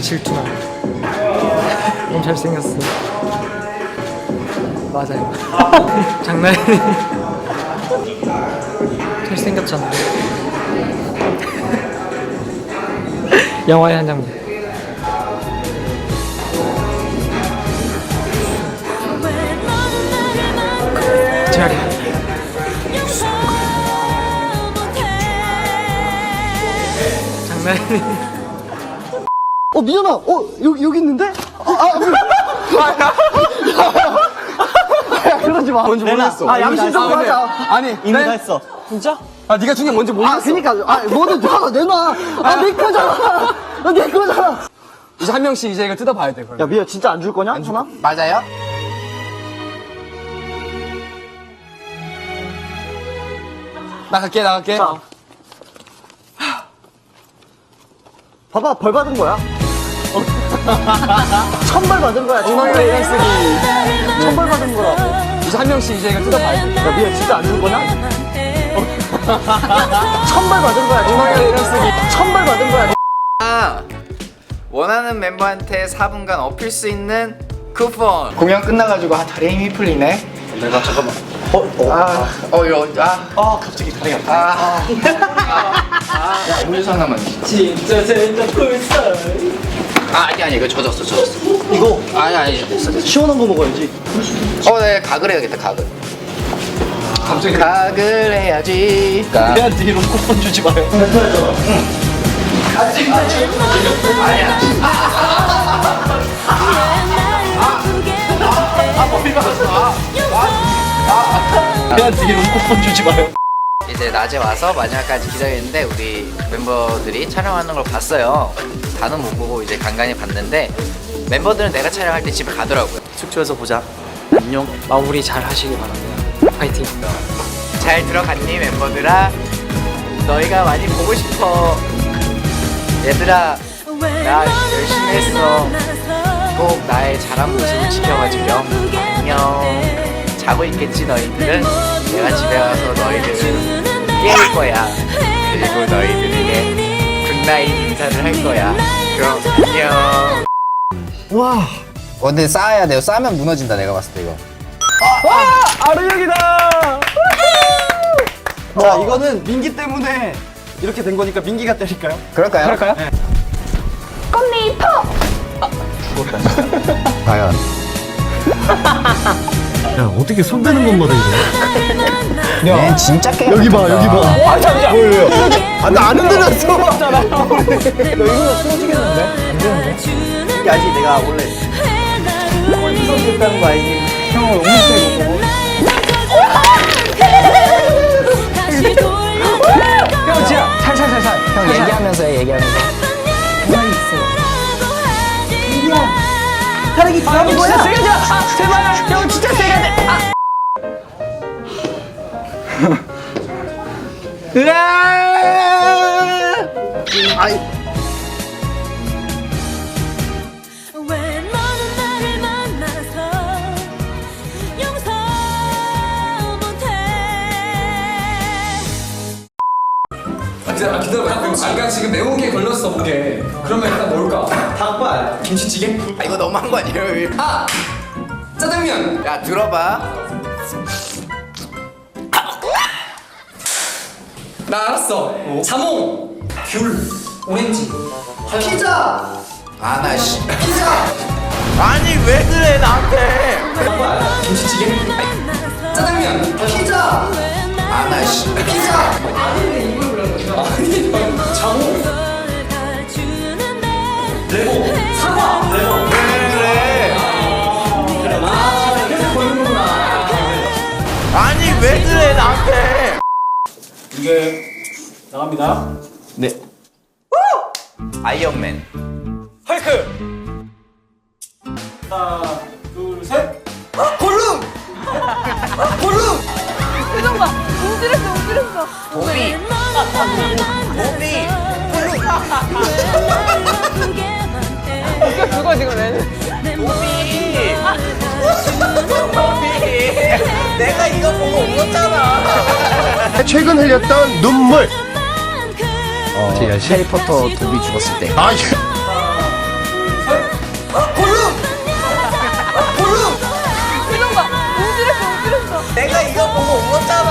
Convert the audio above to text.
질투나. 너무 잘생겼어. 맞아요. 장난이네. 잘생겼잖아. 영화의 한 장면. 제아리. 장난이네. 어 미연아 어 여기 여기 있는데? 아, 아 야, 그러지 마. 뭔지 모르겠어. 아 양심적으로 하자. 아니 이미 다 했어. 진짜? 아 네가 중요한 뭔지 모르겠어. 아 그니까 아 뭐든 야 내놔. 아내 거잖아. 아 내 거잖아. 이제 한 명씩 이제 이걸 뜯어봐야 돼. 그럼. 야 미연 진짜 안 줄 거냐? 하나? 맞아요? 나갈게 나갈게. 자. 봐봐 벌 받은 거야. 어. 천벌 받은 거야. 이런 쓰기. 천벌 받은 거라. 이제 한 명씩 이제 이걸 뜯어봐야 돼. 야 미연 진짜 안 줄 거냐? 어. 천벌 받은 거야. 엉망이가 이런 쓰기. 천벌 받은 거야. 아, 원하는 멤버한테 4분간 업힐 수 있는 쿠폰 공연 끝나가지고 아 다리에 힘이 풀리네 내가 잠깐만 어? 어? 아, 어 이거 아, 아 갑자기 다리가 아, 아, 야 음료수 하나만 진짜 진짜 꿀살 아아 니 아니 이거 젖었어 젖었어 이거 아니 아니 됐어 됐어 시원한 거 먹어야지. 어네 가글 해야겠다 가글 갑자기 가글 해야지 가 내한테 이런 쿠폰 주지 마요. 내한테 이런 쿠폰 주지 마요. 이제 낮에 와서 마지막까지 기다렸는데 우리 멤버들이 촬영하는 걸 봤어요. 다는 못 보고 이제 간간히 봤는데 멤버들은 내가 촬영할 때 집에 가더라고요. 숙소에서 보자. 안녕. 마무리 잘 하시길 바랍니다. 파이팅. 잘 들어갔니 멤버들아? 너희가 많이 보고 싶어. 얘들아 나 열심히 했어. 꼭 나의 잘한 모습을 지켜봐주렴. 안녕. 자고 있겠지 너희들은? 내가 집에 와서 너희들을 깨울 거야. 그리고 너희들에게 굿나잇 인사를 할 거야. 그럼 안녕. 와. 어, 근데 쌓아야 돼요. 쌓으면 무너진다 내가 봤을 때 이거. 아르 형이다. 자 이거는 민기 때문에 이렇게 된 거니까 민기가 때릴까요? 그럴까요? 그럴까요? 과연. 야 어떻게 손대는 것마다 이래? 얘 진짜 깨. 여기 봐 여기 봐. 아 잠시만. 아나 안 흔들렸어. 이게 아직 내가 원래 했다는 거 알지? 형을 옹립 사랑이 바람이 뭐야? 진짜 세게 아, 제발 형 진짜 세게 돼. 아. 으아! 아이 아, 기다려, 아, 기다려봐. 아까 지금 매운 게 걸렸어, 목에. 그러면 일단 뭘까? 닭발. 김치찌개? 아 이거 너무한 거 아니에요? 아! 짜장면! 야 들어봐. 나 알았어. 자몽, 귤, 오렌지. 피자! 아나 씨. 피자. 아니 왜 그래 나한테? 김치찌개? 이게 나갑니다. 네. 아이언맨. 헐크! 하나, 둘, 셋. 표정 봐 움찔했어 움찔했어 도비. 도비. 웃겨 죽어 지금 왜 내가 이거 보고 웃었잖아. 최근 흘렸던 눈물. 어, 제 여신? 해리포터 도비 죽었을 때. 아, 예. 내가 이거 보고 울었잖아.